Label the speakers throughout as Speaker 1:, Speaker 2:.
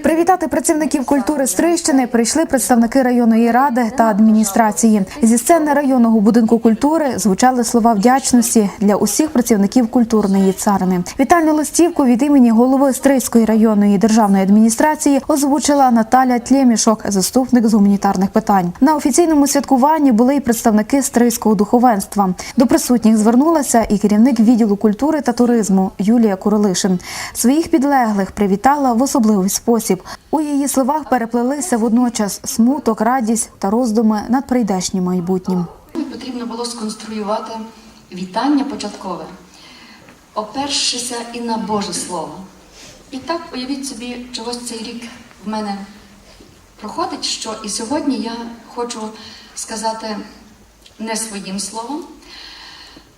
Speaker 1: Привітати працівників культури Стрийщини прийшли представники районної ради та адміністрації. Зі сцени районного будинку культури звучали слова вдячності для усіх працівників культурної царини. Вітальну листівку від імені голови Стрийської районної державної адміністрації озвучила Наталя Тлємішок, заступник з гуманітарних питань. На офіційному святкуванні були й представники стрийського духовенства. До присутніх звернулася і керівник відділу культури та туризму Юлія Куролишин. Своїх підлеглих привітала в особливий спосіб. У її словах переплелися водночас смуток, радість та роздуми над прийдешнім майбутнім.
Speaker 2: Потрібно було сконструювати вітання початкове, опершися і на Боже Слово. І так уявіть собі, чогось цей рік в мене проходить, що і сьогодні я хочу сказати не своїм словом,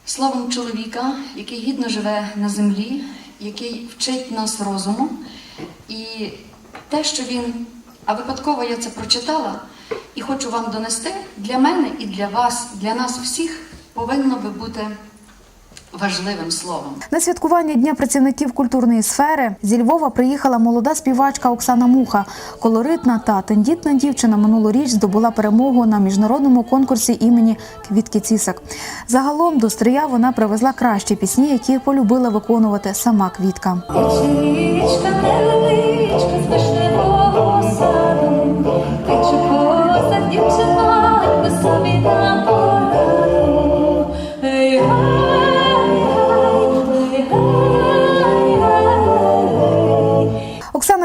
Speaker 2: словом чоловіка, який гідно живе на землі, який вчить нас розуму. І те, що він, а випадково я це прочитала, і хочу вам донести, для мене і для вас, для нас всіх повинно би бути важливим словом.
Speaker 1: На святкування Дня працівників культурної сфери зі Львова приїхала молода співачка Оксана Муха. Колоритна та тендітна дівчина минулоріч здобула перемогу на міжнародному конкурсі імені Квітки Цісак. Загалом до стрия вона привезла кращі пісні, які полюбила виконувати сама квітка.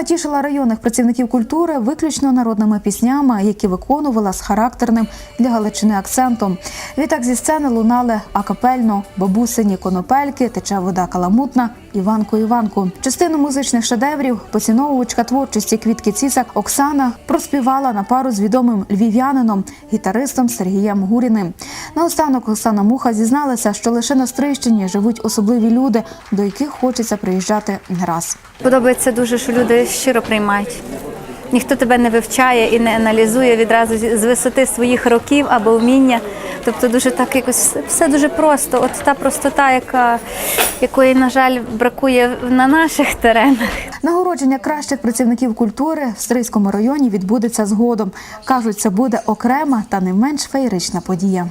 Speaker 1: Тішила районних працівників культури виключно народними піснями, які виконувала з характерним для Галичини акцентом. Відтак зі сцени лунали акапельно, бабусині конопельки, тече вода каламутна, Іванку Іванку. Частину музичних шедеврів поціновувачка творчості квітки Цісак Оксана проспівала на пару з відомим львів'янином, гітаристом Сергієм Гуріним. Наостанок Оксана Муха зізналася, що лише на Стрийщині живуть особливі люди, до яких хочеться приїжджати не раз.
Speaker 3: Подобається дуже, що люди щиро приймають. Ніхто тебе не вивчає і не аналізує відразу з висоти своїх років або вміння. Тобто дуже так якось все- дуже просто. От та простота, яка, якої, на жаль, бракує на наших теренах.
Speaker 1: Нагородження кращих працівників культури в Стрийському районі відбудеться згодом. кажуть, це буде окрема та не менш феєрична подія.